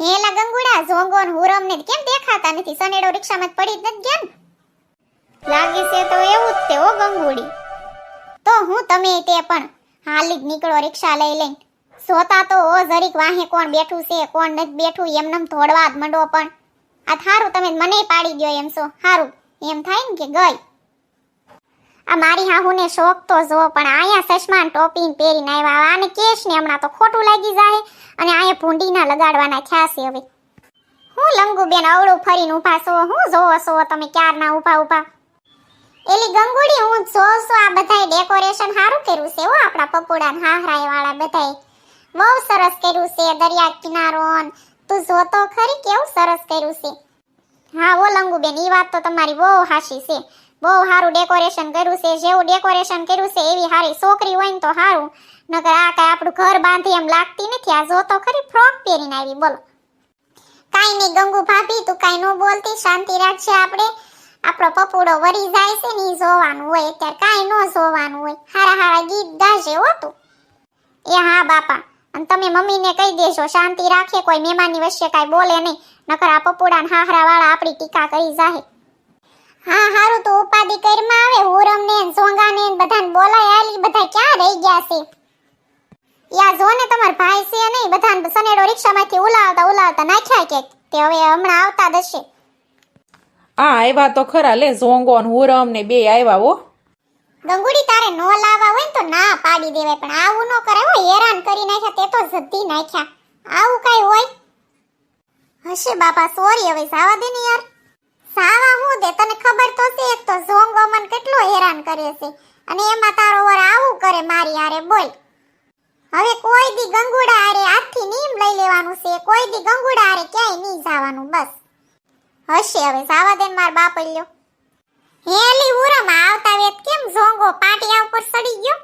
હેલા ગંગુડા ઝોંગો ને હુરમ ને કેમ દેખાતા નથી? સનેડો રિક્ષામાં પડી જ નથી ગયા લાગે છે તો એવું જ તે ઓ ગંગુડી. તો હું તમે તે પણ હાલી જ નીકળો રિક્ષા લઈ લઈને. જોતા તો ઓ જરીક વાહે કોણ બેઠું છે, કોણ નથી બેઠું એમનેમ થોડવા જ મંડો પણ. આ થારું તમે મને પાડી ગયો એમ છો. હારું, એમ થાય ને કે ગઈ. આ મારી હાહુને શોખ તો જો, પણ આયા સસમાન ટોપી પહેરીને આવ્યા આને કેશ ને હમણાં તો ખોટું લાગી જાય અને આયા ભૂંડીના લગાડવાના થયા હવે. હું લંગુબેન અવળું ફરીને ઊભા છો? હું જોવો છો? તમે ક્યારના ઊભા ઊભા? એલી ગંગુડી હું જોઉં છું. આ બધાય ડેકોરેશન સારું કર્યું છે હો, આપણા પપોડા હાહરાય વાળા બધાય બહુ સરસ કર્યું છે દરિયા કિનારો. તું જોતો ખરી, કેવું સરસ કર્યું છે. હા, ઓ લંગુબેન, ઈ વાત તો તમારી બહુ હાશી છે. બહુ સારું ડેકોરેશન કર્યું છે, જેવું ડેકોરેશન કર્યું છે, એવી સારી છોકરી હોય ને તો સારું નકર આ કાંઈ આપણું ઘર બાંધી એમ લાગતી નથી. આ જો તો ખરી ફ્રોક પહેરીને આવી, બોલો. કાંઈ નહીં, ગંગુ ભાભી, તું કાંઈ ન બોલતી, શાંતિ રાખજે આપણે. આપણો પપુડો વરી જાય છે ને જોવાનું હોય, અત્યારે કાંઈ ન જોવાનું હોય. હારા હારા ગીત ગાજે હો તું. એ હા બાપા, અને તમે મમ્મીને કહી દેજો, શાંતિ રાખે, કોઈ મહેમાનની વચ્ચે કાંઈ બોલે નહીં. નકર આ પપુડા ને હાહરા વાળા આપણી ટીકા કરી જાહે હા હારું તો ઉપાધિ કરમાં આવે હુરમ ને સોંગા ને બધાને બોલાય આલી રહી ગયા છે. યા જો ને તમાર ભાઈ છે નહીં બધાને સનેડો રિક્ષામાંથી ઉલાવતા ઉલાવતા નાખ્યા કે તે હવે હમણાં આવતા દશે આ આવ્યા તો ખરા લે ઝોંગો ને હુરમ ને બે આવ્યા હો. ગંગુડી તારે નો લાવવા હોય ને તો ના પાડી દેવાય પણ આવું ન કરે હો હેરાન કરી નાખ્યા તે તો જદ્દી નાખ્યા. આવું કઈ હોય? હશે બાપા સોરી હવે સાવા દે ને યાર. સાવા હું દે તને ખબર તો છે એક તો ઝોંગો મન કેટલો હેરાન કરે છે. અને એમાં તારો વર આવું કરે મારી હારે બોલ. હવે કોઈ દી ગંગુડા હારે હાથથી નીમ લઈ લેવાનું છે, કોઈ દી ગંગુડા હારે ક્યાંય નહીં જવાનું, બસ. હશે હવે સાવા દેન માર બાપ લ્યો હેલી ઉરામાં આવતા વેત કેમ ઝોંગો પાટિયા ઉપર સડી ગયો?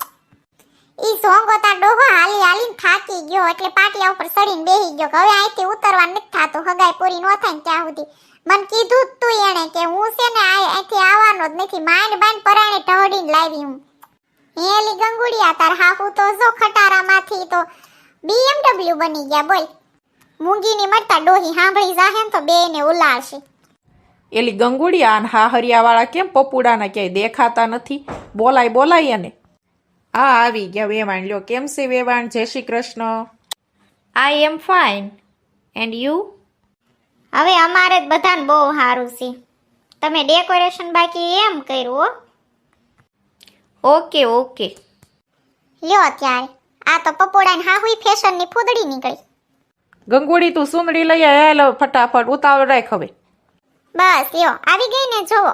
ઈ ઝોંગો તાર ડોહો હાલી હાલીને થાકી ગયો, એટલે પાટિયા ઉપર સડીને બેહી ગયો હવે અહીંથી ઉતરવા નથી થાતું, હગાઈ પૂરી નો થાય ત્યાં સુધી. મન કીધું જ તું એણે કે હું છે ને આ- અહીંથી આવવાનો જ નથી. માંડ બાંડ પરાણે ઢવડીને લાવી હું. હેલી ગંગુડિયા તાર હાફુ તો જો ખટારામાંથી તો બીએમડબ્લ્યુ બની ગયા બોલ. મૂંગીની મરતા ડોહી સાંભળી જાહે ને તો ને ઉલાળશે. એલી ગંગુડિયા અને હા હરિયાવાળા કેમ પપુડાના ક્યાંય દેખાતા નથી? બોલાય બોલાય એને. આ આવી ગયા વેવાણ. લ્યો કેમ છે વેવાણ? Jai Shri Krishna. I am fine and you હવે અમારે જ બધાને બહુ સારું છે. તમે ડેકોરેશન બાકી એમ કર્યું હો. Okay okay. લ્યો ત્યારે આ તો પપોડાની હાહુઈ ફેશનની ફૂદડી નીકળી. ગંગુડી તું સુંદડી લઈ આય. લો ફટાફટ ઉતાવળ રાખ હવે. બસ લ્યો. આવી ગઈ ને જુઓ.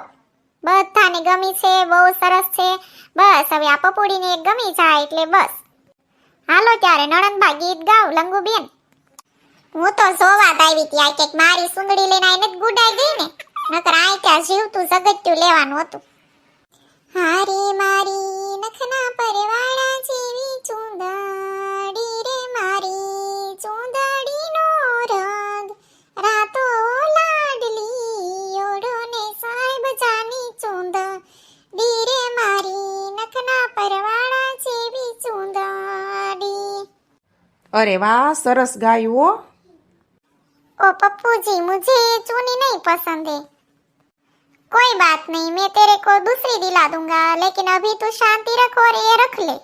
બધાને ગમી છે બહુ સરસ છે. બસ હવે આ પપોડીને એક ગમી જાય એટલે બસ. હાલો ત્યારે નણંદભા ગીત ગાવ લંગુબેન. હું તો જોવા આવી હતી આ કંઈક મારી સુંદડી લઈને આઈને ગુડાઈ ગઈ ને. નકર આ ત્યાં જીવતું જગત્યું લેવાનું હતું. હારી મારી નખના પરવાળા જેવી ચુંદડી રે મારી. ચૂંદડીનો રંગ રાતો લાડલી ઓડો ને સાહેબ જાની ચૂંદડી રે મારી નખના પરવાળા જેવી ચુંદડી. અરે વાહ, સરસ ગાયું હો पप्पू जी मुझे ये चूनी नहीं पसंद है। कोई बात नहीं, मैं तेरे को दूसरी दिला दूँगा, लेकिन अभी तू शांति रख और ये रख ले।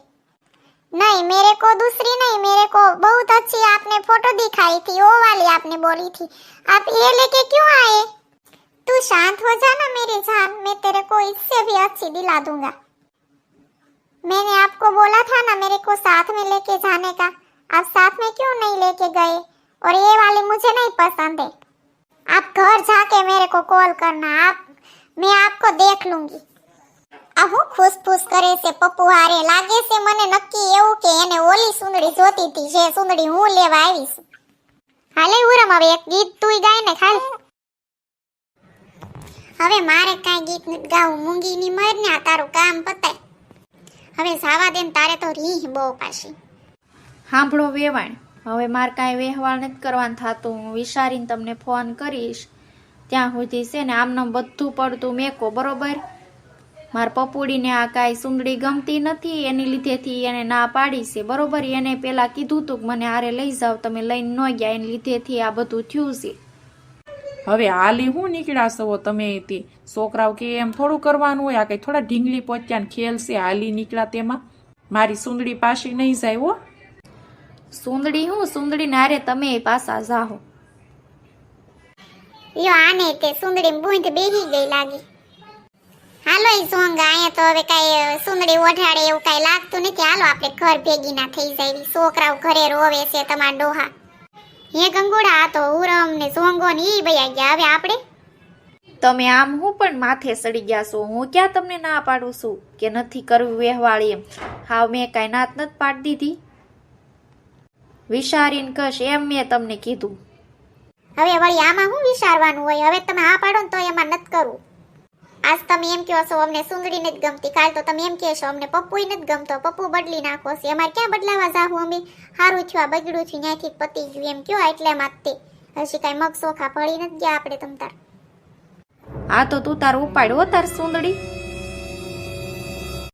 नहीं, मेरे को दूसरी नहीं, मेरे को बहुत अच्छी आपने फ़ोटो दिखाई थी, वो वाली आपने बोली थी। आप ये लेके क्यों आए? तू शांत हो जाना मेरी जान, मैं तेरे को इससे भी अच्छी दिला दूँगा। मैंने आपको बोला था ना मेरे को साथ में लेके जाने का, आप साथ में क्यों नहीं लेके गए? और ये वाली मुझे नहीं पसंद है आप घर जाके मेरे को कॉल करना आप मैं आपको देख लूंगी આ હું ફૂસ ફૂસ કરે છે પપ્પુ હારે લાગે છે મને નક્કી એવું કે એને ઓલી સુંદડી જોતી હતી જે સુંદડી હું લેવા આવી છું હાલે ઉરમ હવે એક ગીત તું ગાય ને ખાલ હવે મારે કાંઈ ગીત નથી ગાવું મૂંગીની મર ને આ તારું કામ પતાય હવે જાવા દે ને તારે તો રીહ બહુ પાછી સાંભળો વેવાણ હવે મારે કાંઈ વહેવાળ નથી કરવાનું થતું. હું વિચારીને તમને ફોન કરીશ. ત્યાં સુધી છે ને આમનામ બધું પડતું મેકો, બરોબર? મારા પપુડીને આ કાંઈ સુંદડી ગમતી નથી, એની લીધેથી એને ના પાડી છે, બરોબર? એને પેલા કીધું તું કે મને હારે લઈ જાવ, તમે લઈને ન ગયા, એની લીધેથી આ બધું થયું છે. હવે હાલી હું નીકળાશો તમે તે? છોકરાઓ કે એમ થોડું કરવાનું હોય, આ કંઈ થોડા ઢીંગલી પહોંચ્યા ને ખેલ છે, હાલી નીકળ્યા તેમાં. મારી સુંદડી પાછી નહીં જાય હો. સુંદડી હું? સુંદડી નારે તમે પાછા જાહો યો આને તે સુંદડી બૂંદ બેહી ગઈ લાગી. હાલો ઈ સોંગા અહીંયા તો હવે કાંઈ સુંદડી ઓઢાડે એવું કાંઈ લાગતું નથી. હાલો આપણે ઘર ભેગી ના થઈ જાય છોકરાઓ ઘરે રોવે છે તમારા ડોહા. હે ગંગોડા આ તો ઉરમ ને સોંગો ને ઈ બયા ગયા. હવે આપણે? તમે આમ હું પણ માથે સડી ગયા છો. હું ક્યાં તમને ના પાડું છું? કે નથી કરવું વ્યવહાળી એમ. હાવ મેં કાંઈ નાત નથી પાડી દીધી. વિચારીને કશ એમ મેં તમને કીધું. હવે વળી આમાં શું વિચારવાનું હોય? હવે તમે હા પાડો ને તો એમાં નથી કરવું આજ તમે એમ કહો છો અમને સુંદડી નથી ગમતી. કાલ તો તમે એમ કહેશો અમને પપ્પુય નથી ગમતો. પપ્પુ બદલી નાખો છે. અમારે ક્યાં બદલાવા જાહું અમે? સારું થયું આ બગડ્યું થયું ત્યાંથી પતી ગયું. એમ કયો એટલે માં તે. હજી કાંઈ મગ સોખા પડી નથી ગયા આપણે તમ તાર. આ તો તું તાર ઉપાડ હો તાર સુંદડી.